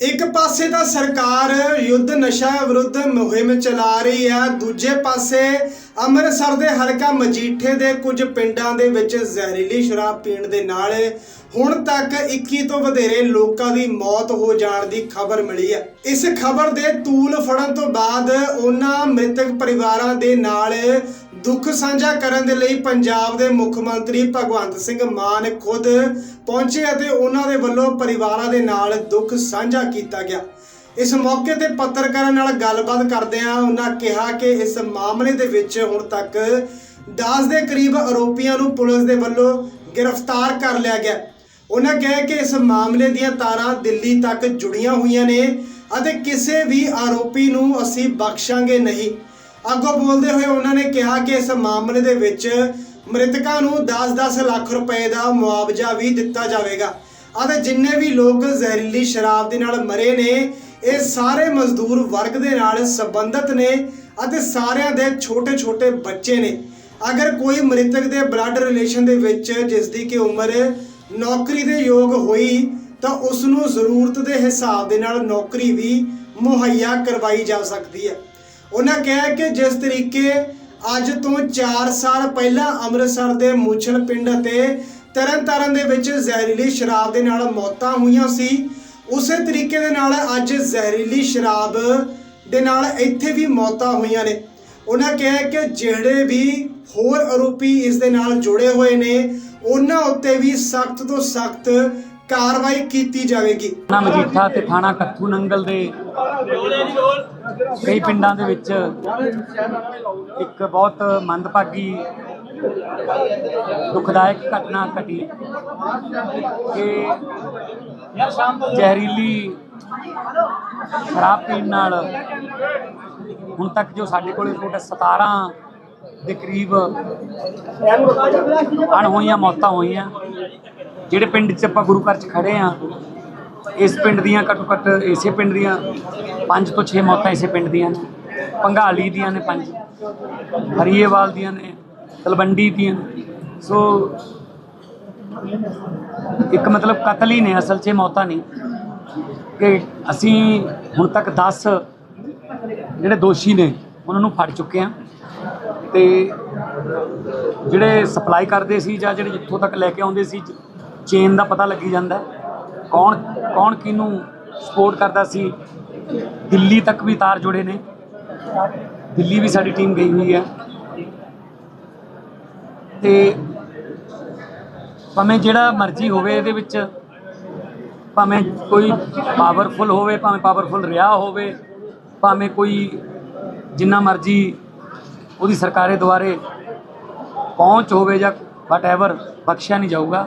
ਇੱਕ ਪਾਸੇ ਤਾਂ ਸਰਕਾਰ ਯੁੱਧ ਨਸ਼ਾ ਵਿਰੁੱਧ ਮੁਹਿੰਮ ਚਲਾ ਰਹੀ ਹੈ, ਦੂਜੇ ਪਾਸੇ ਅੰਮ੍ਰਿਤਸਰ ਦੇ ਹਲਕਾ ਮਜੀਠੇ ਦੇ ਕੁਝ ਪਿੰਡਾਂ ਦੇ ਵਿੱਚ ਜ਼ਹਿਰੀਲੀ ਸ਼ਰਾਬ ਪੀਣ ਦੇ ਨਾਲ ਹੁਣ ਤੱਕ 21 ਤੋਂ ਵਧੇਰੇ ਲੋਕਾਂ ਦੀ ਮੌਤ ਹੋ ਜਾਣ ਦੀ ਖਬਰ ਮਿਲੀ ਹੈ। ਇਸ ਖਬਰ ਦੇ ਤੂਲ ਫੜਨ ਤੋਂ ਬਾਅਦ ਉਹਨਾਂ ਮ੍ਰਿਤਕ ਪਰਿਵਾਰਾਂ ਦੇ ਨਾਲ ਦੁੱਖ ਸਾਂਝਾ ਕਰਨ ਦੇ ਲਈ ਪੰਜਾਬ ਦੇ ਮੁੱਖ ਮੰਤਰੀ ਭਗਵੰਤ ਸਿੰਘ ਮਾਨ ਖੁਦ ਪਹੁੰਚੇ ਅਤੇ ਉਹਨਾਂ ਦੇ ਵੱਲੋਂ ਪਰਿਵਾਰਾਂ ਦੇ ਨਾਲ ਦੁੱਖ ਸਾਂਝਾ ਕੀਤਾ ਗਿਆ। ਇਸ ਮੌਕੇ ਤੇ ਪੱਤਰਕਾਰਾਂ ਨਾਲ ਗੱਲਬਾਤ ਕਰਦਿਆਂ ਉਹਨਾਂ ਕਿਹਾ ਕਿ ਇਸ ਮਾਮਲੇ ਦੇ ਵਿੱਚ ਹੁਣ ਤੱਕ 10 ਦੇ ਕਰੀਬ ਆਰੋਪੀਆਂ ਨੂੰ ਪੁਲਿਸ ਦੇ ਵੱਲੋਂ ਗ੍ਰਿਫਤਾਰ ਕਰ ਲਿਆ ਗਿਆ। ਉਹਨਾਂ ਕਿਹਾ ਕਿ ਇਸ ਮਾਮਲੇ ਦੀਆਂ ਤਾਰਾਂ ਦਿੱਲੀ ਤੱਕ ਜੁੜੀਆਂ ਹੋਈਆਂ ਨੇ ਅਤੇ ਕਿਸੇ ਵੀ ਆਰੋਪੀ ਨੂੰ ਅਸੀਂ ਬਖਸ਼ਾਂਗੇ ਨਹੀਂ। ਅੱਗੋਂ ਬੋਲਦੇ ਹੋਏ ਉਹਨਾਂ ਨੇ ਕਿਹਾ ਕਿ ਇਸ ਮਾਮਲੇ ਦੇ ਵਿੱਚ ਮ੍ਰਿਤਕਾਂ ਨੂੰ 10-10 ਲੱਖ ਰੁਪਏ ਦਾ ਮੁਆਵਜ਼ਾ ਵੀ ਦਿੱਤਾ ਜਾਵੇਗਾ। ਅਤੇ ਜਿੰਨੇ ਵੀ ਲੋਕ ਜ਼ਹਿਰੀਲੀ ਸ਼ਰਾਬ ਦੇ ਨਾਲ ਮਰੇ ਨੇ, ਇਹ ਸਾਰੇ ਮਜ਼ਦੂਰ ਵਰਗ ਦੇ ਨਾਲ ਸੰਬੰਧਿਤ ਨੇ ਅਤੇ ਸਾਰਿਆਂ ਦੇ ਛੋਟੇ-ਛੋਟੇ ਬੱਚੇ ਨੇ। ਅਗਰ ਕੋਈ ਮ੍ਰਿਤਕ ਦੇ ਬਲੱਡ ਰਿਲੇਸ਼ਨ ਦੇ ਵਿੱਚ ਜਿਸ ਦੀ ਕਿ ਉਮਰ ਨੌਕਰੀ ਦੇ ਯੋਗ ਹੋਈ, ਤਾਂ ਉਸ ਨੂੰ ਜ਼ਰੂਰਤ ਦੇ ਹਿਸਾਬ ਦੇ ਨਾਲ ਨੌਕਰੀ ਵੀ ਮੁਹੱਈਆ ਕਰਵਾਈ ਜਾ ਸਕਦੀ ਹੈ। ਉਹਨਾਂ ਕਿਹਾ ਕਿ ਜਿਸ ਤਰੀਕੇ ਅੱਜ ਤੋਂ 4 ਸਾਲ ਪਹਿਲਾਂ ਅੰਮ੍ਰਿਤਸਰ ਦੇ ਮੂਛਲ ਪਿੰਡ ਅਤੇ ਤਰਨਤਾਰਨ ਦੇ ਵਿੱਚ ਜ਼ਹਿਰੀਲੀ ਸ਼ਰਾਬ ਦੇ ਨਾਲ ਮੌਤਾਂ ਹੋਈਆਂ ਸੀ, ਉਸੇ ਤਰੀਕੇ ਦੇ ਨਾਲ ਅੱਜ ਜ਼ਹਿਰੀਲੀ ਸ਼ਰਾਬ ਦੇ ਨਾਲ ਇੱਥੇ ਵੀ ਮੌਤਾਂ ਹੋਈਆਂ ਨੇ। ਉਹਨਾਂ ਕਿਹਾ ਕਿ ਜਿਹੜੇ ਵੀ ਹੋਰ ਆਰੋਪੀ ਇਸ ਦੇ ਨਾਲ ਜੁੜੇ ਹੋਏ ਨੇ, ਉਹਨਾਂ ਉੱਤੇ ਵੀ ਸਖਤ ਤੋਂ ਸਖਤ ਕਾਰਵਾਈ ਕੀਤੀ ਜਾਵੇਗੀ। ਥਾਣਾ ਮਜੀਠਾ ਤੇ ਥਾਣਾ ਕੱਥੂ ਨੰਗਲ ਦੇ ਕਈ ਪਿੰਡਾਂ ਦੇ ਵਿੱਚ ਇੱਕ ਬਹੁਤ ਮੰਦਭਾਗੀ, ਦੁਖਦਾਇਕ ਘਟਨਾ ਘਟੀ। ਕਿ ਜ਼ਹਿਰੀਲੀ ਸ਼ਰਾਬ ਪੀਣ ਨਾਲ ਹੁਣ ਤੱਕ ਜੋ ਸਾਡੇ ਕੋਲ ਰਿਪੋਰਟ 17 ਦੇ ਕਰੀਬ ਅਣ ਹੋਈਆਂ ਮੌਤਾਂ ਹੋਈਆਂ। ਜਿਹੜੇ ਪਿੰਡ 'ਚ ਆਪਾਂ ਗੁਰੂ ਘਰ 'ਚ ਖੜੇ ਆ, ਇਸ ਪਿੰਡ ਦੀਆਂ ਘੱਟੋ ਘੱਟ ਇਸੇ ਪਿੰਡ ਦੀਆਂ 5 ਤੋਂ 6 ਮੌਤਾਂ ਇਸੇ ਪਿੰਡ ਦੀਆਂ ਨੇ। ਪੰਘਾਲੀ ਦੀਆਂ ਨੇ ਪੰਜ, ਹਰੀਏਵਾਲ ਦੀਆਂ ਨੇ, ਤਲਵੰਡੀ ਦੀਆਂ ਸੋ ਇੱਕ ਮਤਲਬ ਕਤਲ ਹੀ ਨੇ, ਅਸਲ 'ਚ ਮੌਤਾਂ ਨਹੀਂ। ਕਿ ਅਸੀਂ ਹੁਣ ਤੱਕ 10 ਜਿਹੜੇ ਦੋਸ਼ੀ ਨੇ, ਉਹਨਾਂ ਨੂੰ ਫੜ ਚੁੱਕੇ ਆ। ਤੇ ਜਿਹੜੇ ਸਪਲਾਈ ਕਰਦੇ ਸੀ ਜਾਂ ਜਿਹੜੇ ਜਿੱਥੋਂ ਤੱਕ ਲੈ ਕੇ ਆਉਂਦੇ ਸੀ ਚੇਨ ਦਾ ਪਤਾ ਲੱਗੀ ਜਾਂਦਾ ਕੌਣ ਕੌਣ ਕਿਹਨੂੰ ਸਪੋਰਟ ਕਰਦਾ ਸੀ। ਦਿੱਲੀ ਤੱਕ ਵੀ ਤਾਰ ਜੁੜੇ ਨੇ। ਦਿੱਲੀ ਵੀ ਸਾਡੀ ਟੀਮ ਗਈ ਹੋਈ ਹੈ। ਤੇ ਭਾਵੇਂ ਜਿਹੜਾ ਮਰਜ਼ੀ ਹੋਵੇ ਇਹਦੇ ਵਿੱਚ, ਭਾਵੇਂ ਕੋਈ ਪਾਵਰਫੁਲ ਹੋਵੇ, ਭਾਵੇਂ ਪਾਵਰਫੁਲ ਰਿਹਾ ਹੋਵੇ, ਭਾਵੇਂ ਕੋਈ ਜਿੰਨਾ ਮਰਜ਼ੀ ਉਹਦੀ ਸਰਕਾਰੇ ਦੁਆਰੇ ਪਹੁੰਚ ਹੋਵੇ ਜਾਂ ਵਟਐਵਰ ਬਖਸ਼ਿਆ ਨਹੀਂ ਜਾਊਗਾ।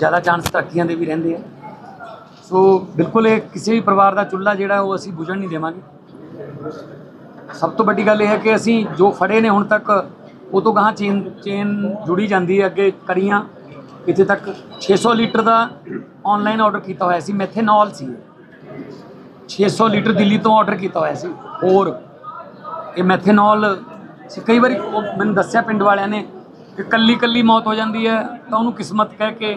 ਜ਼ਿਆਦਾ ਚਾਂਸ ਤਰੱਕੀਆਂ ਦੇ ਵੀ ਰਹਿੰਦੇ ਆ। ਸੋ ਬਿਲਕੁਲ ਇਹ ਕਿਸੇ ਵੀ ਪਰਿਵਾਰ ਦਾ ਚੁੱਲ੍ਹਾ ਜਿਹੜਾ, ਉਹ ਅਸੀਂ ਬੁਝਣ ਨਹੀਂ ਦੇਵਾਂਗੇ। ਸਭ ਤੋਂ ਵੱਡੀ ਗੱਲ ਇਹ ਹੈ ਕਿ ਅਸੀਂ ਜੋ ਫੜੇ ਨੇ ਹੁਣ ਤੱਕ, ਉਹ ਤੋਂ ਗਾਹਾਂ ਚੇਨ ਚੇਨ ਜੁੜੀ ਜਾਂਦੀ ਹੈ ਅੱਗੇ ਕਰੀਆਂ ਇੱਥੇ ਤੱਕ 600 ਲੀਟਰ ਦਾ ਆਨਲਾਈਨ ਆਰਡਰ ਕੀਤਾ ਹੋਇਆ ਸੀ ਮੈਥੇਨੋਲ ਸੀ। 600 ਲੀਟਰ ਦਿੱਲੀ ਤੋਂ ਆਰਡਰ ਕੀਤਾ ਹੋਇਆ ਸੀ। ਹੋਰ, ਇਹ ਮੈਥੇਨੋਲ ਸੀ ਕਈ ਵਾਰੀ ਉਹ ਮੈਨੂੰ ਦੱਸਿਆ ਪਿੰਡ ਵਾਲਿਆਂ ਨੇ ਕਿ ਕੱਲੀ ਕੱਲੀ ਮੌਤ ਹੋ ਜਾਂਦੀ ਹੈ, ਤਾਂ ਉਹਨੂੰ ਕਿਸਮਤ ਕਹਿ ਕੇ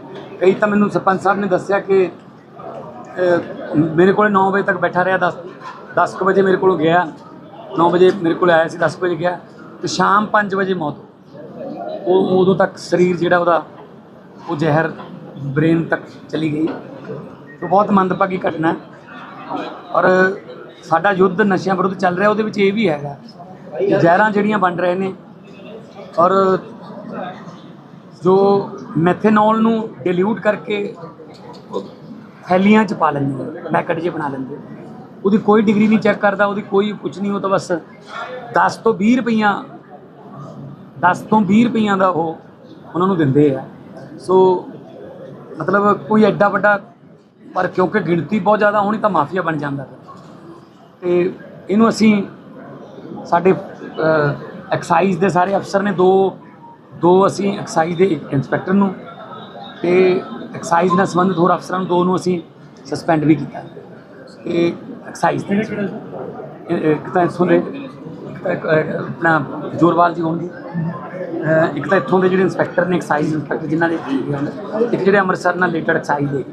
ਕਈ ਤਾਂ ਮੈਨੂੰ ਸਰਪੰਚ ਸਾਹਿਬ ਨੇ ਦੱਸਿਆ ਕਿ ਮੇਰੇ ਕੋਲ 9 ਵਜੇ ਤੱਕ ਬੈਠਾ ਰਿਹਾ 10 10 ਕੁ ਵਜੇ ਮੇਰੇ ਕੋਲ ਗਿਆ। 9 ਵਜੇ ਮੇਰੇ ਕੋਲ ਆਇਆ ਸੀ 10 ਵਜੇ ਗਿਆ। ਤੇ ਸ਼ਾਮ 5 ਵਜੇ ਮੌਤ ਉਹ ਉਦੋਂ ਤੱਕ ਸਰੀਰ ਜਿਹੜਾ ਉਹਦਾ, ਉਹ ਜ਼ਹਿਰ ਬ੍ਰੇਨ ਤੱਕ ਚਲੀ ਗਈ। ਤੇ ਬਹੁਤ ਮੰਦਭਾਗੀ ਘਟਨਾ ਔਰ ਸਾਡਾ ਯੁੱਧ ਨਸ਼ਿਆਂ ਵਿਰੁੱਧ ਚੱਲ ਰਿਹਾ, ਉਹਦੇ ਵਿੱਚ ਇਹ ਵੀ ਹੈਗਾ ਕਿ ਜ਼ਹਿਰਾਂ ਜਿਹੜੀਆਂ ਬਣ ਰਹੇ ਨੇ। ਔਰ ਜੋ ਮੈਥੇਨੋਲ ਨੂੰ ਡਿਲੂਟ ਕਰਕੇ ਥੈਲੀਆਂ 'ਚ ਪਾ ਲੈਂਦੇ ਨੇ ਪੈਕਟ 'ਚ ਬਣਾ ਲੈਂਦੇ ਉਹਦੀ ਕੋਈ ਡਿਗਰੀ ਨਹੀਂ ਚੈੱਕ ਕਰਦਾ, ਉਹਦੀ ਕੋਈ ਕੁਝ ਨਹੀਂ, ਉਹ ਤਾਂ ਬਸ 10 ਤੋਂ 20 ਰੁਪਈਆ 10 ਤੋਂ 20 ਰੁਪਈਆਂ ਦਾ ਉਹ ਉਹਨਾਂ ਨੂੰ ਦਿੰਦੇ ਆ। ਸੋ ਮਤਲਬ ਕੋਈ ਐਡਾ ਵੱਡਾ, ਪਰ ਕਿਉਂਕਿ ਗਿਣਤੀ ਬਹੁਤ ਜ਼ਿਆਦਾ ਹੋਣੀ ਤਾਂ ਮਾਫੀਆ ਬਣ ਜਾਂਦਾ ਤੇ ਇਹਨੂੰ ਅਸੀਂ ਸਾਡੇ ਐਕਸਾਈਜ਼ ਦੇ ਸਾਰੇ ਅਫਸਰ ਨੇ ਦੋ ਦੋ ਅਸੀਂ ਐਕਸਾਈਜ਼ ਦੇ ਇੱਕ ਇੰਸਪੈਕਟਰ ਨੂੰ ਤੇ ਐਕਸਾਈਜ਼ ਨਾਲ ਸੰਬੰਧਿਤ ਹੋਰ ਅਫਸਰਾਂ ਨੂੰ ਦੋ ਨੂੰ ਅਸੀਂ ਸਸਪੈਂਡ ਵੀ ਕੀਤਾ। ਤੇ ਐਕਸਾਈਜ਼ ਦੇ ਇੱਕ ਤਾਂ ਇੱਥੋਂ ਦੇ ਆਪਣਾ ਜੋਰਵਾਲ ਜੀ ਹੋਣਗੇ। ਇੱਕ ਤਾਂ ਇੱਥੋਂ ਦੇ ਜਿਹੜੇ ਇੰਸਪੈਕਟਰ ਨੇ ਐਕਸਾਈਜ਼ ਇੰਸਪੈਕਟਰ ਜਿਨ੍ਹਾਂ ਦੇ ਇੱਕ ਜਿਹੜੇ ਅੰਮ੍ਰਿਤਸਰ ਨਾਲ ਰਿਲੇਟਡ ਐਕਸਾਈਜ਼ ਦੇ।